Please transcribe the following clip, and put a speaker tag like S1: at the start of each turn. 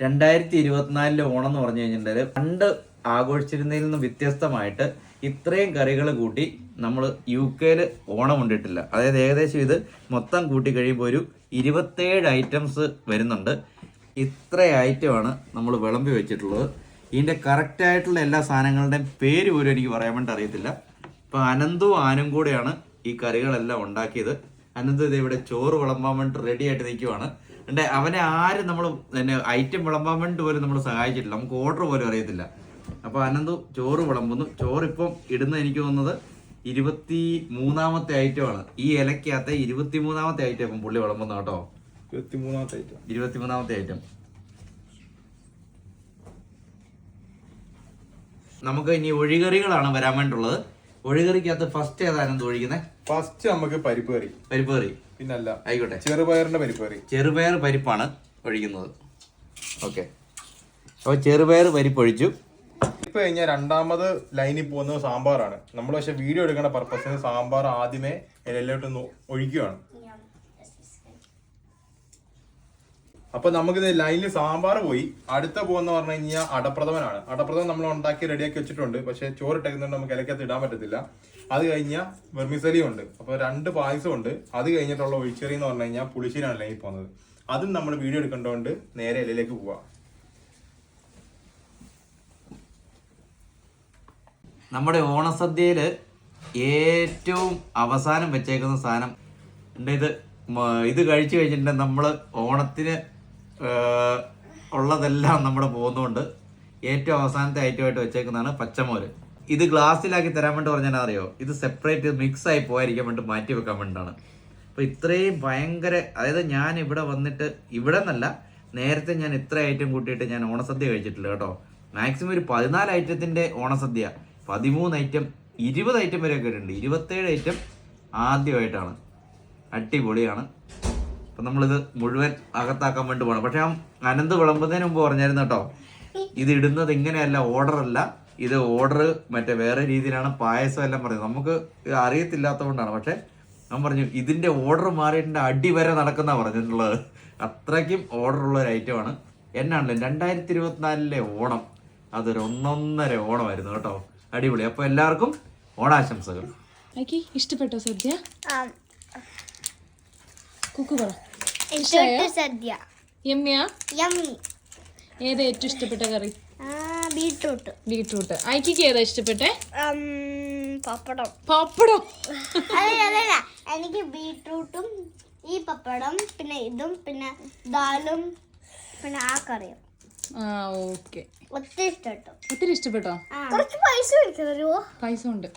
S1: രണ്ടായിരത്തി ഇരുപത്തിനാലിലെ ഓണം എന്ന് പറഞ്ഞു കഴിഞ്ഞിട്ടുണ്ടെങ്കിൽ പണ്ട് ആഘോഷിച്ചിരുന്നതിൽ നിന്ന് വ്യത്യസ്തമായിട്ട് ഇത്രയും കറികൾ കൂട്ടി നമ്മൾ യു കെയിൽ ഓണം ഉണ്ടിട്ടില്ല. അതായത് ഏകദേശം ഇത് മൊത്തം കൂട്ടി കഴിയുമ്പോൾ ഒരു ഇരുപത്തേഴ് ഐറ്റംസ് വരുന്നുണ്ട്. ഇത്ര ഐറ്റമാണ് നമ്മൾ വിളമ്പി വെച്ചിട്ടുള്ളത്. ഇതിന്റെ കറക്റ്റായിട്ടുള്ള എല്ലാ സാധനങ്ങളുടെയും പേര് പോലും എനിക്ക് പറയാൻ വേണ്ടി അറിയത്തില്ല. ഇപ്പം അനന്തും ആനും കൂടെയാണ് ഈ കറികളെല്ലാം ഉണ്ടാക്കിയത്. അനന്ത് ഇത് ഇവിടെ ചോറ് വിളമ്പാൻ വേണ്ടി റെഡി ആയിട്ട് നിൽക്കുവാണ്. എന്നിട്ട് അവനെ ആരും നമ്മൾ പിന്നെ ഐറ്റം വിളമ്പാൻ വേണ്ടി പോലും നമ്മൾ സഹായിച്ചിട്ടില്ല. നമുക്ക് ഓർഡർ പോലും അറിയത്തില്ല. അപ്പോൾ അനന്തു ചോറ് വിളമ്പുന്നു. ചോറ് ഇപ്പം ഇടുന്ന എനിക്ക് തോന്നുന്നത് ഇരുപത്തി മൂന്നാമത്തെ ഐറ്റമാണ് ഈ ഇലക്കകത്തെ ഇരുപത്തി മൂന്നാമത്തെ ഐറ്റം ഇപ്പം പുള്ളി വിളമ്പുന്ന കേട്ടോ.
S2: ഇരുപത്തിമൂന്നാമത്തെ ഐറ്റം
S1: ഇരുപത്തി മൂന്നാമത്തെ ഐറ്റം നമുക്ക് ഇനി ഒഴികറികളാണ് വരാൻ വേണ്ടിയുള്ളത്. ഒഴികറിക്കകത്ത് ഫസ്റ്റ് ഏതായിരുന്നു ഒഴിക്കുന്നത്
S2: ഫസ്റ്റ് നമുക്ക് പരിപ്പ് കറി.
S1: പരിപ്പ് കറി.
S2: പിന്നല്ല
S1: ആയിക്കോട്ടെ.
S2: ചെറുപയറിന്റെ പരിപ്പ് കറി.
S1: ചെറുപയർ പരിപ്പാണ് ഒഴിക്കുന്നത്. ഓക്കെ അപ്പോൾ ചെറുപയർ പരിപ്പ് ഒഴിച്ചു.
S2: ഇപ്പൊ കഴിഞ്ഞാൽ രണ്ടാമത് ലൈനിൽ പോകുന്നത് സാമ്പാറാണ്. നമ്മൾ പക്ഷെ വീഡിയോ എടുക്കേണ്ട പർപ്പസിന് സാമ്പാർ ആദ്യമേ ഇലയിലോട്ട് ഒഴിക്കുകയാണ്. അപ്പൊ നമുക്കിത് ലൈനിൽ സാമ്പാർ പോയി. അടുത്ത പോകുന്ന പറഞ്ഞു കഴിഞ്ഞാൽ അടപ്രഥമനാണ്. അടപ്രഥമൻ നമ്മൾ ഉണ്ടാക്കി റെഡിയാക്കി വെച്ചിട്ടുണ്ട്. പക്ഷെ ചോറ് ചോറിട്ടേക്കുന്നുണ്ട് നമുക്ക് ഇലക്കകത്ത് ഇടാൻ പറ്റത്തില്ല. അത് കഴിഞ്ഞാൽ വെർമിസലി ഉണ്ട്. അപ്പൊ രണ്ട് പായസം ഉണ്ട്. അത് കഴിഞ്ഞിട്ടുള്ള ഒഴിച്ചെറി എന്ന് പറഞ്ഞു കഴിഞ്ഞാൽ പുളിശ്ശേരിയാണ് ലൈനിൽ പോകുന്നത്. അതും നമ്മൾ വീഡിയോ എടുക്കേണ്ടതുകൊണ്ട് നേരെ ഇലയിലേക്ക് പോവാം.
S1: നമ്മുടെ ഓണസദ്യയിൽ ഏറ്റവും അവസാനം വെച്ചേക്കുന്ന സാധനം ഇത്. ഇത് കഴിച്ചു കഴിഞ്ഞിട്ടുണ്ടെങ്കിൽ നമ്മൾ ഓണത്തിന് ഉള്ളതെല്ലാം നമ്മുടെ പോകുന്നതുകൊണ്ട് ഏറ്റവും അവസാനത്തെ ഐറ്റമായിട്ട് വെച്ചേക്കുന്നതാണ് പച്ചമോര്. ഇത് ഗ്ലാസ്സിലാക്കി തരാൻ വേണ്ടി പറഞ്ഞാൽ അറിയോ? ഇത് സെപ്പറേറ്റ് മിക്സ് ആയി പോകാതിരിക്കാൻ വേണ്ടി മാറ്റി വെക്കാൻ വേണ്ടിയിട്ടാണ്. അപ്പോൾ ഇത്രയും ഭയങ്കര അതായത് ഞാൻ ഇവിടെ വന്നിട്ട് ഇവിടെ നിന്നല്ല നേരത്തെ ഞാൻ ഇത്ര ഐറ്റം കൂട്ടിയിട്ട് ഞാൻ ഓണസദ്യ കഴിച്ചിട്ടില്ല കേട്ടോ. മാക്സിമം ഒരു പതിനാല് ഐറ്റത്തിന്റെ ഓണസദ്യ. പതിമൂന്ന് ഐറ്റം ഇരുപത് ഐറ്റം വരെ കേട്ടിട്ടുണ്ട് ഇരുപത്തേഴ് ഐറ്റം ആദ്യമായിട്ടാണ്. അടിപൊളിയാണ്. അപ്പം നമ്മളിത് മുഴുവൻ അകത്താക്കാൻ വേണ്ടി പോകണം പക്ഷേ ആ അനന്ത് വിളമ്പുന്നതിന് മുമ്പ് പറഞ്ഞായിരുന്നു കേട്ടോ ഇത് ഇടുന്നത് ഇങ്ങനെയല്ല ഓർഡർ അല്ല. ഇത് ഓർഡർ മറ്റേ വേറെ രീതിയിലാണ് പായസം എല്ലാം പറയുന്നത്. നമുക്ക് ഇത് അറിയത്തില്ലാത്തതുകൊണ്ടാണ്. പക്ഷേ ഞാൻ പറഞ്ഞു ഇതിന്റെ ഓർഡർ മാറിയിട്ടുണ്ട് അടി വരെ നടക്കുന്ന പറഞ്ഞിട്ടുള്ളത്. അത്രയ്ക്കും ഓർഡർ ഉള്ള ഒരു ഐറ്റമാണ് എന്നാണല്ലോ രണ്ടായിരത്തി ഇരുപത്തിനാലിലെ ഓണം. അതൊരു ഒന്നൊന്നര ഓണമായിരുന്നു കേട്ടോ. അടിപൊളി. അപ്പോൾ എല്ലാവർക്കും ഓണാശംസകൾ.
S3: ഇഷ്ടപ്പെട്ടോ സദ്യ?
S4: ആം,
S3: കുക്കു പറ
S4: സദ്യ.
S3: യമ്മിയാ?
S4: യമ്മി.
S3: ഏതാ ഏറ്റവും ഇഷ്ടപ്പെട്ട കറി?
S4: ബീട്രൂട്ട്.
S3: ബീട്രൂട്ട്. അയക്കിക്ക് ഏതാ ഇഷ്ടപ്പെട്ടെ?
S4: പപ്പടം.
S3: പപ്പടം.
S4: അതല്ല എനിക്ക് ബീട്രൂട്ടും ഈ പപ്പടം പിന്നെ ഇതും പിന്നെ ദാലും പിന്നെ ആ കറിയും.
S3: ആ ഓക്കെ.
S4: ഒത്തിരി ഇഷ്ടപ്പെട്ടോ.
S3: ഒത്തിരി ഇഷ്ടപ്പെട്ടോ?
S4: കുറച്ച് പൈസ
S3: പൈസ ഉണ്ട്.